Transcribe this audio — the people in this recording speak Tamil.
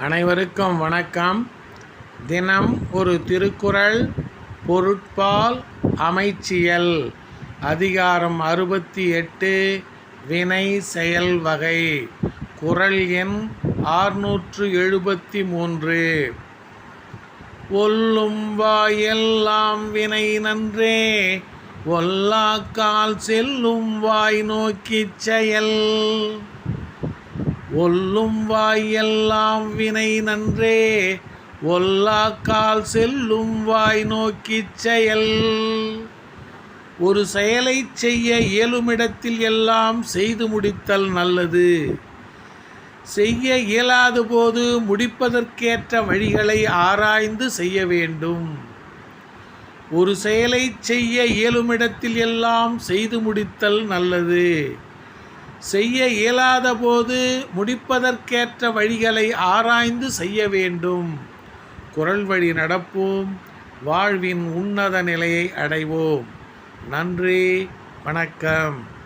அனைவருக்கும் வணக்கம். தினம் ஒரு திருக்குறள் பொருட்பால் அமைச்சியல். அதிகாரம் அறுபத்தி எட்டு வினை செயல் வகை. குறள் எண் ஆறுநூற்று எழுபத்தி மூன்று. ஒல்லும் வாயெல்லாம் வினை நன்றே. ஒல்லாக்கால் செல்லும் வாய் நோக்கிச் செயல். ஒல்லும் வாயெல்லாம் வினை நன்றே. ஒல்லாக்கால் செல்லும் வாய் நோக்கிச் செயல். ஒரு செயலைச் செய்ய இயலுமிடத்தில் எல்லாம் செய்து முடித்தல் நல்லது. செய்ய இயலாத போது முடிப்பதற்கேற்ற வழிகளை ஆராய்ந்து செய்ய வேண்டும். ஒரு செயலைச் செய்ய இயலுமிடத்தில் எல்லாம் செய்து முடித்தல் நல்லது. செய்ய இயலாத போது முடிப்பதற்கேற்ற வழிகளை ஆராய்ந்து செய்ய வேண்டும். குரல் வழி நடப்போம். வாழ்வின் உன்னத நிலையை அடைவோம். நன்றி. வணக்கம்.